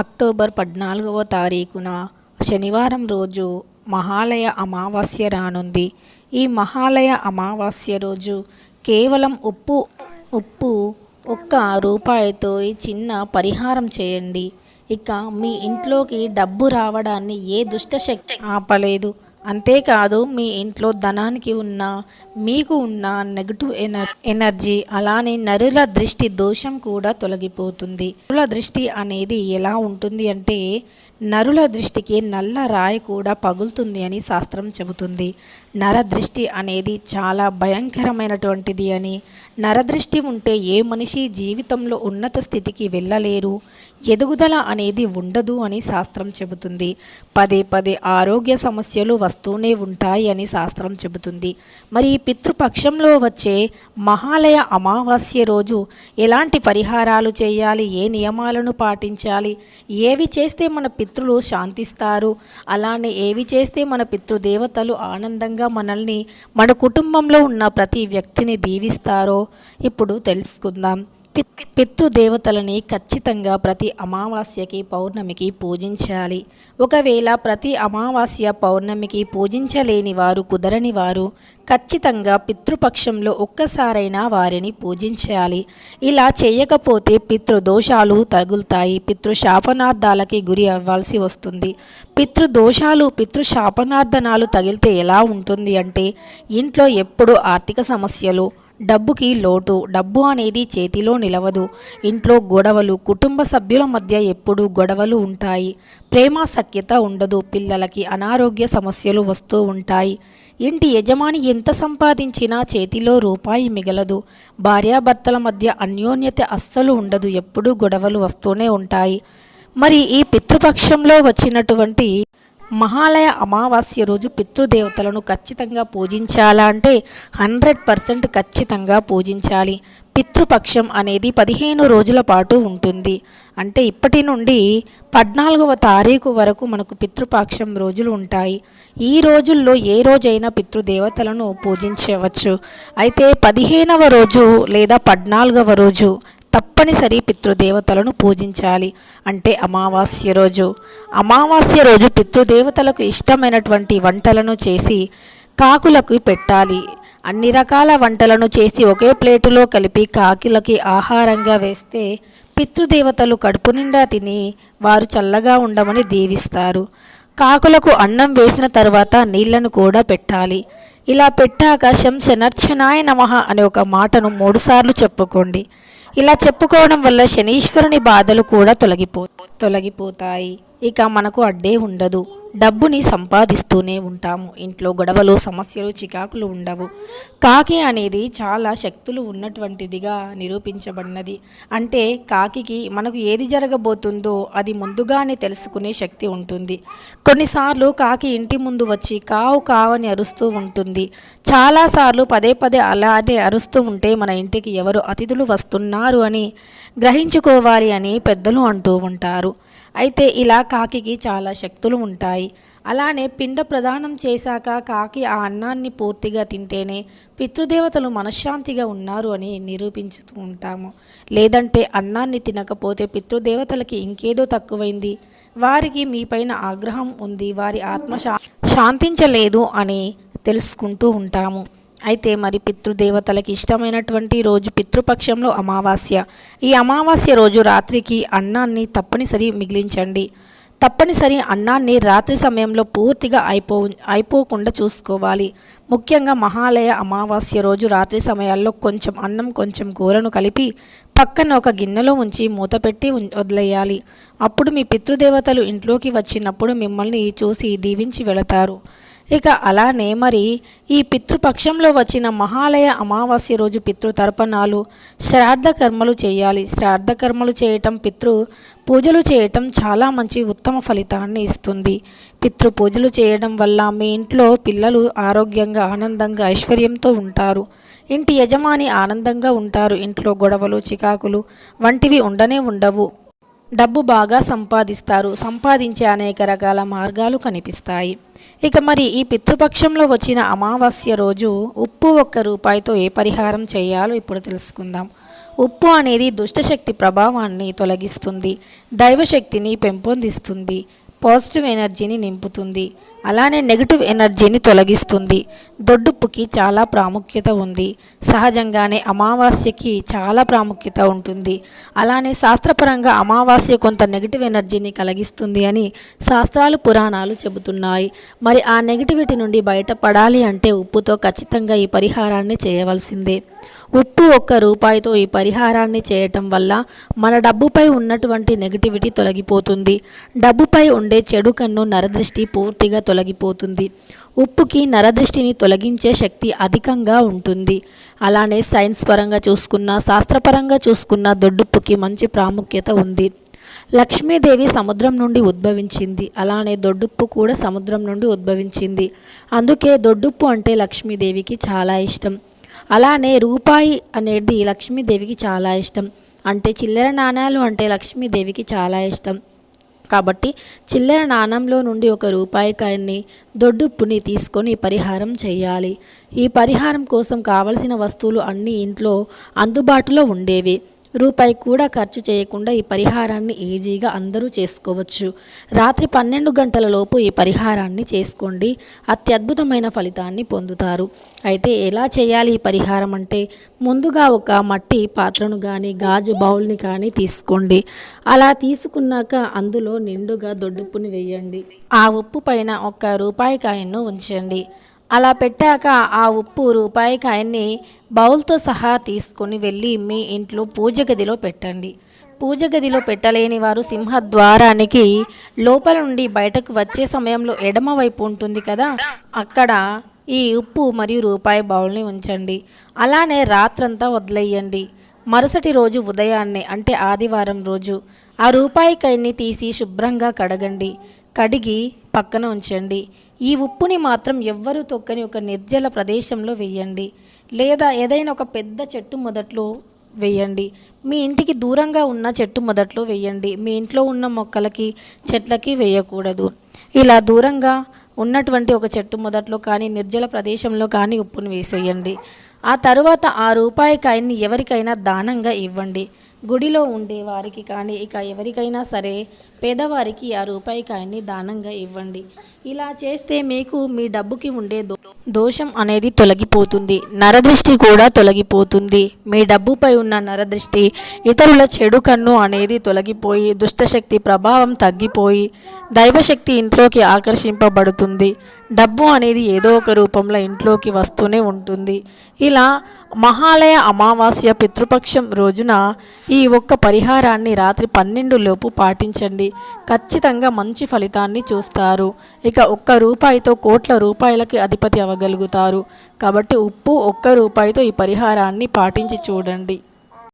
October పద్నాలుగవ తారీఖున శనివారం రోజు మహాలయ అమావాస్య రానుంది. ఈ మహాలయ అమావాస్య రోజు కేవలం ఉప్పు ఉప్పు ఒక్క రూపాయితో ఈ చిన్న పరిహారం చేయండి. ఇక మీ ఇంట్లోకి డబ్బు రావడాన్ని ఏ దుష్టశక్తి ఆపలేదు. అంతేకాదు మీ ఇంట్లో ధనానికి ఉన్న మీకు ఉన్న నెగటివ్ ఎనర్ ఎనర్జీ అలానే నరుల దృష్టి దోషం కూడా తొలగిపోతుంది. నరుల దృష్టి అనేది ఎలా ఉంటుంది అంటే నరుల దృష్టికి నల్ల రాయి కూడా పగులుతుంది అని శాస్త్రం చెబుతుంది. నర దృష్టి అనేది చాలా భయంకరమైనటువంటిది అని. నరదృష్టి ఉంటే ఏ మనిషి జీవితంలో ఉన్నత స్థితికి వెళ్ళలేరు. ఎదుగుదల అనేది ఉండదు అని శాస్త్రం చెబుతుంది. పదే పదే ఆరోగ్య సమస్యలు వస్తూనే ఉంటాయి అని శాస్త్రం చెబుతుంది. మరి పితృపక్షంలో వచ్చే మహాలయ అమావాస్య రోజు ఎలాంటి పరిహారాలు చేయాలి? ఏ నియమాలను పాటించాలి? ఏవి చేస్తే మన పితృలు శాంతిస్తారు? అలానే ఏవి చేస్తే మన పితృదేవతలు ఆనందంగా మనల్ని మన కుటుంబంలో ఉన్న ప్రతి వ్యక్తిని దీవిస్తారో ఇప్పుడు తెలుసుకుందాం. పితృదేవతలని ఖచ్చితంగా ప్రతి అమావాస్యకి పౌర్ణమికి పూజించాలి. ఒకవేళ ప్రతి అమావాస్య పౌర్ణమికి పూజించలేని వారు కుదరని వారు ఖచ్చితంగా పితృపక్షంలో ఒక్కసారైనా వారిని పూజించాలి. ఇలా చేయకపోతే పితృదోషాలు తగులుతాయి. పితృశాపనార్థాలకి గురి అవ్వాల్సి వస్తుంది. పితృదోషాలు పితృశాపనార్థనాలు తగిలితే ఎలా ఉంటుంది అంటే ఇంట్లో ఎప్పుడు ఆర్థిక సమస్యలు డబ్బుకి లోటు డబ్బు అనేది చేతిలో నిలవదు. ఇంట్లో గొడవలు కుటుంబ సభ్యుల మధ్య ఎప్పుడూ గొడవలు ఉంటాయి. ప్రేమ సఖ్యత ఉండదు పిల్లలకి అనారోగ్య సమస్యలు వస్తూ ఉంటాయి. ఇంటి యజమాని ఎంత సంపాదించినా చేతిలో రూపాయి మిగలదు. భార్యాభర్తల మధ్య అన్యోన్యత అస్సలు ఉండదు ఎప్పుడూ గొడవలు వస్తూనే ఉంటాయి. మరి ఈ పితృపక్షంలో వచ్చినటువంటి మహాలయ అమావాస్య రోజు పితృదేవతలను ఖచ్చితంగా పూజించాలా అంటే హండ్రెడ్ పర్సెంట్ ఖచ్చితంగా పూజించాలి. పితృపక్షం అనేది పదిహేను రోజుల పాటు ఉంటుంది. అంటే ఇప్పటి నుండి పద్నాలుగవ తారీఖు వరకు మనకు పితృపక్షం రోజులు ఉంటాయి. ఈ రోజుల్లో ఏ రోజైనా పితృదేవతలను పూజించవచ్చు. అయితే పదిహేనవ రోజు లేదా పద్నాలుగవ రోజు తప్పనిసరి పితృదేవతలను పూజించాలి. అంటే అమావాస్య రోజు. అమావాస్య రోజు పితృదేవతలకు ఇష్టమైనటువంటి వంటలను చేసి కాకులకు పెట్టాలి. అన్ని రకాల వంటలను చేసి ఒకే ప్లేటులో కలిపి కాకులకి ఆహారంగా వేస్తే పితృదేవతలు కడుపు నిండా తిని వారు చల్లగా ఉండమని దీవిస్తారు. కాకులకు అన్నం వేసిన తర్వాత నీళ్ళను కూడా పెట్టాలి. ఇలా పెట్టాక శంశనర్చనాయ నమః అనే ఒక మాటను మూడుసార్లు చెప్పుకోండి. ఇలా చెప్పుకోవడం వల్ల శనీశ్వరుని బాధలు కూడా తొలగిపో తొలగిపోతాయి. ఇక మనకు అడ్డే ఉండదు. డబ్బుని సంపాదిస్తూనే ఉంటాము. ఇంట్లో గొడవలు సమస్యలు చికాకులు ఉండవు. కాకి అనేది చాలా శక్తులు ఉన్నటువంటిదిగా నిరూపించబడినది. అంటే కాకి మనకు ఏది జరగబోతుందో అది ముందుగానే తెలుసుకునే శక్తి ఉంటుంది. కొన్నిసార్లు కాకి ఇంటి ముందు వచ్చి కావు కావని అరుస్తూ ఉంటుంది. చాలాసార్లు పదే పదే అలానే అరుస్తూ ఉంటే మన ఇంటికి ఎవరు అతిథులు వస్తున్నారు అని గ్రహించుకోవాలి అని పెద్దలు అంటూ ఉంటారు. అయితే ఇలా కాకికి చాలా శక్తులు ఉంటాయి. అలానే పిండ ప్రదానం చేశాక కాకి ఆ అన్నాన్ని పూర్తిగా తింటేనే పితృదేవతలు మనశ్శాంతిగా ఉన్నారు అని నిరూపించుతూ ఉంటాము. లేదంటే అన్నాన్ని తినకపోతే పితృదేవతలకి ఇంకేదో తక్కువైంది. వారికి మీపైన ఆగ్రహం ఉంది వారి ఆత్మ శా శాంతించలేదు అని తెలుసుకుంటూ ఉంటాము. అయితే మరి పితృదేవతలకి ఇష్టమైనటువంటి రోజు పితృపక్షంలో అమావాస్య. ఈ అమావాస్య రోజు రాత్రికి అన్నాన్ని తప్పనిసరి మిగిలించండి. తప్పనిసరి అన్నాన్ని రాత్రి సమయంలో పూర్తిగా అయిపో అయిపోకుండా చూసుకోవాలి. ముఖ్యంగా మహాలయ అమావాస్య రోజు రాత్రి సమయాల్లో కొంచెం అన్నం కొంచెం కూరను కలిపి పక్కన ఒక గిన్నెలో ఉంచి మూత పెట్టి వదిలేయాలి. అప్పుడు మీ పితృదేవతలు ఇంట్లోకి వచ్చినప్పుడు మిమ్మల్ని చూసి దీవించి వెళతారు. ఇక అలానే మరి ఈ పితృపక్షంలో వచ్చిన మహాలయ అమావాస్య రోజు పితృ తర్పణాలు శ్రాద్ధ కర్మలు చేయాలి. శ్రాద్ధ కర్మలు చేయటం పితృ పూజలు చేయటం చాలా మంచి ఉత్తమ ఫలితాన్ని ఇస్తుంది. పితృ పూజలు చేయడం వల్ల మీ ఇంట్లో పిల్లలు ఆరోగ్యంగా ఆనందంగా ఐశ్వర్యంతో ఉంటారు. ఇంటి యజమాని ఆనందంగా ఉంటారు. ఇంట్లో గొడవలు చికాకులు వంటివి ఉండనే ఉండవు. డబ్బు బాగా సంపాదిస్తారు. సంపాదించే అనేక రకాల మార్గాలు కనిపిస్తాయి. ఇక మరి ఈ పితృపక్షంలో వచ్చిన అమావాస్య రోజు ఉప్పు ఒక్క రూపాయితో ఏ పరిహారం చేయాలో ఇప్పుడు తెలుసుకుందాం. ఉప్పు అనేది దుష్టశక్తి ప్రభావాన్ని తొలగిస్తుంది. దైవశక్తిని పెంపొందిస్తుంది. పాజిటివ్ ఎనర్జీని నింపుతుంది. అలానే నెగిటివ్ ఎనర్జీని తొలగిస్తుంది. దొడ్డుప్పుకి చాలా ప్రాముఖ్యత ఉంది. సహజంగానే అమావాస్యకి చాలా ప్రాముఖ్యత ఉంటుంది. అలానే శాస్త్రపరంగా అమావాస్య కొంత నెగిటివ్ ఎనర్జీని కలిగిస్తుంది అని శాస్త్రాలు పురాణాలు చెబుతున్నాయి. మరి ఆ నెగిటివిటీ నుండి బయటపడాలి అంటే ఉప్పుతో ఖచ్చితంగా ఈ పరిహారాన్ని చేయవలసిందే. ఉప్పు ఒక్క రూపాయితో ఈ పరిహారాన్ని చేయటం వల్ల మన డబ్బుపై ఉన్నటువంటి నెగిటివిటీ తొలగిపోతుంది. డబ్బుపై ఉండే చెడు కన్ను నరదృష్టి పూర్తిగా తొలగిపోతుంది. ఉప్పుకి నరదృష్టిని తొలగించే శక్తి అధికంగా ఉంటుంది. అలానే సైన్స్ పరంగా చూసుకున్న శాస్త్రపరంగా చూసుకున్న దొడ్డుప్పుకి మంచి ప్రాముఖ్యత ఉంది. లక్ష్మీదేవి సముద్రం నుండి ఉద్భవించింది. అలానే దొడ్డుప్పు కూడా సముద్రం నుండి ఉద్భవించింది. అందుకే దొడ్డుప్పు అంటే లక్ష్మీదేవికి చాలా ఇష్టం. అలానే రూపాయి అనేది లక్ష్మీదేవికి చాలా ఇష్టం. అంటే చిల్లర నాణ్యాలు అంటే లక్ష్మీదేవికి చాలా ఇష్టం. కాబట్టి చిల్లర నాణంలో నుండి ఒక రూపాయి కాయన్ని దొడ్డుప్పుని తీసుకొని పరిహారం చేయాలి. ఈ పరిహారం కోసం కావలసిన వస్తువులు అన్నీ ఇంట్లో అందుబాటులో ఉండేవి. రూపాయి కూడా ఖర్చు చేయకుండా ఈ పరిహారాన్ని ఈజీగా అందరూ చేసుకోవచ్చు. రాత్రి పన్నెండు గంటల లోపు ఈ పరిహారాన్ని చేసుకోండి. అత్యద్భుతమైన ఫలితాన్ని పొందుతారు. అయితే ఎలా చేయాలి ఈ పరిహారం అంటే ముందుగా ఒక మట్టి పాత్రను కానీ గాజు బౌల్ని కానీ తీసుకోండి. అలా తీసుకున్నాక అందులో నిండుగా దొడ్డుప్పుని వేయండి. ఆ ఉప్పు పైన ఒక రూపాయి కాయను ఉంచండి. అలా పెట్టాక ఆ ఉప్పు రూపాయి కాయన్ని బౌల్తో సహా తీసుకొని వెళ్ళి మీ ఇంట్లో పూజ గదిలో పెట్టండి. పూజ గదిలో పెట్టలేని వారు సింహద్వారానికి లోపల నుండి బయటకు వచ్చే సమయంలో ఎడమ వైపు ఉంటుంది కదా అక్కడ ఈ ఉప్పు మరియు రూపాయి బౌల్ని ఉంచండి. అలానే రాత్రంతా వదిలేయండి. మరుసటి రోజు ఉదయాన్నే అంటే ఆదివారం రోజు ఆ రూపాయి కైని తీసి శుభ్రంగా కడగండి. కడిగి పక్కన ఉంచండి. ఈ ఉప్పుని మాత్రం ఎవ్వరూ తొక్కని ఒక నిర్జల ప్రదేశంలో వేయండి. లేదా ఏదైనా ఒక పెద్ద చెట్టు మొదట్లో వేయండి. మీ ఇంటికి దూరంగా ఉన్న చెట్టు మొదట్లో వేయండి. మీ ఇంట్లో ఉన్న మొక్కలకి చెట్లకి వేయకూడదు. ఇలా దూరంగా ఉన్నటువంటి ఒక చెట్టు మొదట్లో కానీ నిర్జల ప్రదేశంలో కానీ ఉప్పుని వేసేయండి. ఆ తరువాత ఆ రూపాయి కాయన్ని ఎవరికైనా దానంగా ఇవ్వండి. గుడిలో ఉండే వారికి కానీ ఇక ఎవరికైనా సరే పేదవారికి ఆ రూపాయి కాయన్ని దానంగా ఇవ్వండి. ఇలా చేస్తే మీకు మీ డబ్బుకి ఉండే దోషం అనేది తొలగిపోతుంది. నరదృష్టి కూడా తొలగిపోతుంది. మీ డబ్బుపై ఉన్న నరదృష్టి ఇతరుల చెడు కన్ను అనేది తొలగిపోయి దుష్టశక్తి ప్రభావం తగ్గిపోయి దైవశక్తి ఇంట్లోకి ఆకర్షింపబడుతుంది. డబ్బు అనేది ఏదో ఒక రూపంలో ఇంట్లోకి వస్తూనే ఉంటుంది. ఇలా మహాలయ అమావాస్య పితృపక్షం రోజున ఈ ఒక్క పరిహారాన్ని రాత్రి పన్నెండు లోపు పాటించండి. ఖచ్చితంగా మంచి ఫలితాన్ని చూస్తారు. ఇక ఒక్క రూపాయితో కోట్ల రూపాయలకి అధిపతి అవ్వగలుగుతారు. కాబట్టి ఉప్పు ఒక్క రూపాయితో ఈ పరిహారాన్ని పాటించి చూడండి.